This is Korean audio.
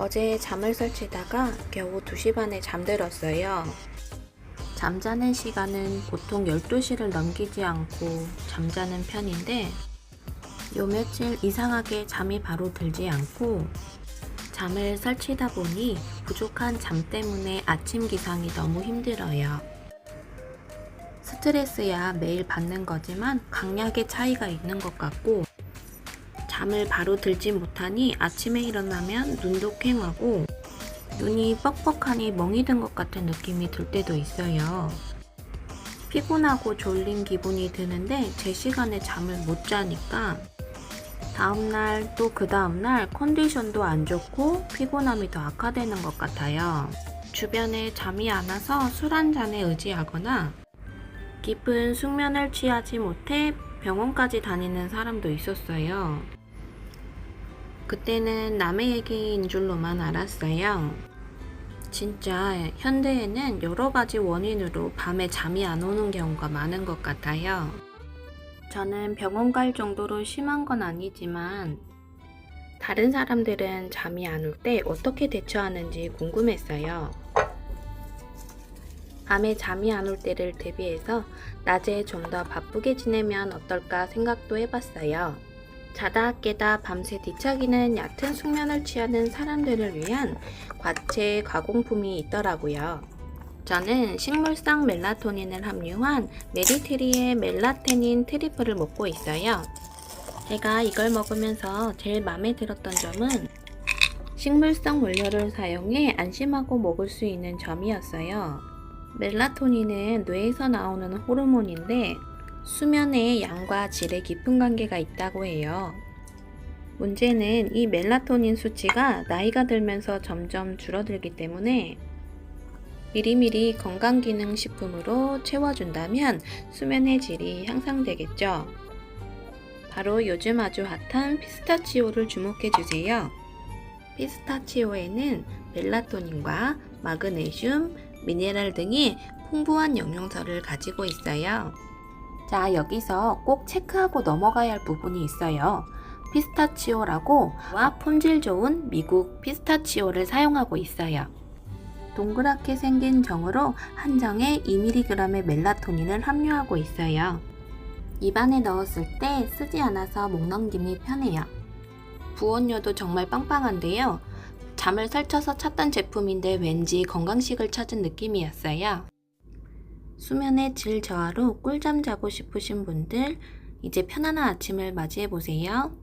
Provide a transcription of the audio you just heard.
어제 잠을 설치다가 겨우 2시 반에 잠들었어요. 잠자는 시간은 보통 12시를 넘기지 않고 잠자는 편인데 요 며칠 이상하게 잠이 바로 들지 않고 잠을 설치다 보니 부족한 잠 때문에 아침 기상이 너무 힘들어요. 스트레스야 매일 받는 거지만 강약의 차이가 있는 것 같고 잠을 바로 들지 못하니 아침에 일어나면 눈도 퀭하고 눈이 뻑뻑하니 멍이 든 것 같은 느낌이 들 때도 있어요. 피곤하고 졸린 기분이 드는데 제 시간에 잠을 못 자니까 다음날 또 그 다음날 컨디션도 안 좋고 피곤함이 더 악화되는 것 같아요. 주변에 잠이 안 와서 술 한 잔에 의지하거나 깊은 숙면을 취하지 못해 병원까지 다니는 사람도 있었어요. 그때는 남의 얘기인 줄로만 알았어요. 진짜 현대에는 여러 가지 원인으로 밤에 잠이 안 오는 경우가 많은 것 같아요. 저는 병원 갈 정도로 심한 건 아니지만 다른 사람들은 잠이 안 올 때 어떻게 대처하는지 궁금했어요. 밤에 잠이 안 올 때를 대비해서 낮에 좀 더 바쁘게 지내면 어떨까 생각도 해봤어요. 자다 깨다 밤새 뒤척이는 얕은 숙면을 취하는 사람들을 위한 과체 가공품이 있더라고요. 저는 식물성 멜라토닌을 함유한 메리테리의 멜라테닌 트리플을 먹고 있어요. 제가 이걸 먹으면서 제일 마음에 들었던 점은 식물성 원료를 사용해 안심하고 먹을 수 있는 점이었어요. 멜라토닌은 뇌에서 나오는 호르몬인데 수면의 양과 질에 깊은 관계가 있다고 해요. 문제는 이 멜라토닌 수치가 나이가 들면서 점점 줄어들기 때문에 미리미리 건강기능식품으로 채워준다면 수면의 질이 향상되겠죠. 바로 요즘 아주 핫한 피스타치오를 주목해주세요. 피스타치오에는 멜라토닌과 마그네슘, 미네랄 등이 풍부한 영양소를 가지고 있어요. 자, 여기서 꼭 체크하고 넘어가야 할 부분이 있어요. 피스타치오라고 와 품질 좋은 미국 피스타치오를 사용하고 있어요. 동그랗게 생긴 정으로 한 정에 2mg의 멜라토닌을 함유하고 있어요. 입안에 넣었을 때 쓰지 않아서 목 넘김이 편해요. 부원료도 정말 빵빵한데요. 잠을 설쳐서 찾던 제품인데 왠지 건강식을 찾은 느낌이었어요. 수면의 질 저하로 꿀잠 자고 싶으신 분들 이제 편안한 아침을 맞이해 보세요.